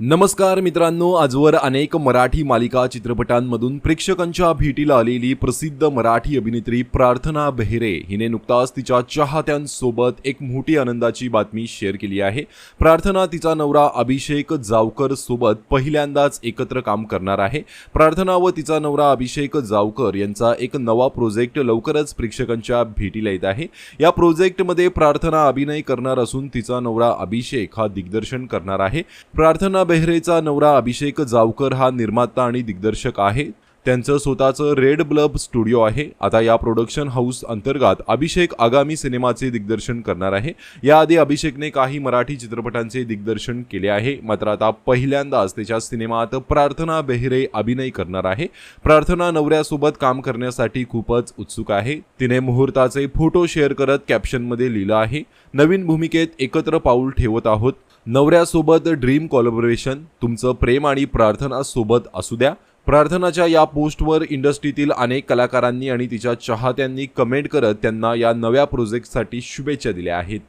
नमस्कार मित्रांनो आजवर अनेक मराठी मालिका चित्रपटांमधून प्रेक्षकांच्या भेटीला आलेली प्रसिद्ध मराठी अभिनेत्री प्रार्थना बेहरे हिने नुकताच तिच्या चाहत्यांसोबत एक मोठी आनंदाची बातमी शेअर केली आहे. प्रार्थना तिचा नवरा अभिषेक जावकर सोबत पहिल्यांदाच एकत्र काम करणार आहे. प्रार्थना व तिचा नवरा अभिषेक जावकर यांचा एक नवा प्रोजेक्ट लवकरच प्रेक्षकांच्या भेटीला येत आहे. या प्रोजेक्टमध्ये प्रार्थना अभिनय करणार असून तिचा नवरा अभिषेक हा दिग्दर्शन करणार आहे. प्रार्थना बेहरेचा नवरा अभिषेक जावकर हा निर्माता आणि दिग्दर्शक आहे. त्यांचं स्वतःचं रेड ब्लब स्टुडिओ आहे. आता या प्रोडक्शन हाऊस अंतर्गत अभिषेक आगामी सिनेमाचे दिग्दर्शन करणार आहे. याआधी अभिषेकने काही मराठी चित्रपटांचे दिग्दर्शन केले आहे. मात्र आता पहिल्यांदाच त्याच्या सिनेमात प्रार्थना बेहरे अभिनय करणार आहे. प्रार्थना नवऱ्यासोबत काम करण्यासाठी खूपच उत्सुक आहे. तिने मुहूर्ताचे फोटो शेअर करत कॅप्शनमध्ये लिहिलं आहे. नवीन भूमिकेत एकत्र पाऊल ठेवत आहोत. नवऱ्यासोबत ड्रीम कॉलॅबोरेशन तुमचं प्रेम आणि प्रार्थना सोबत असू द्या. प्रार्थनाच्या या पोस्टवर इंडस्ट्रीतील अनेक कलाकारांनी आणि तिच्या चाहत्यांनी कमेंट करत त्यांना या नव्या प्रोजेक्टसाठी शुभेच्छा दिल्या आहेत.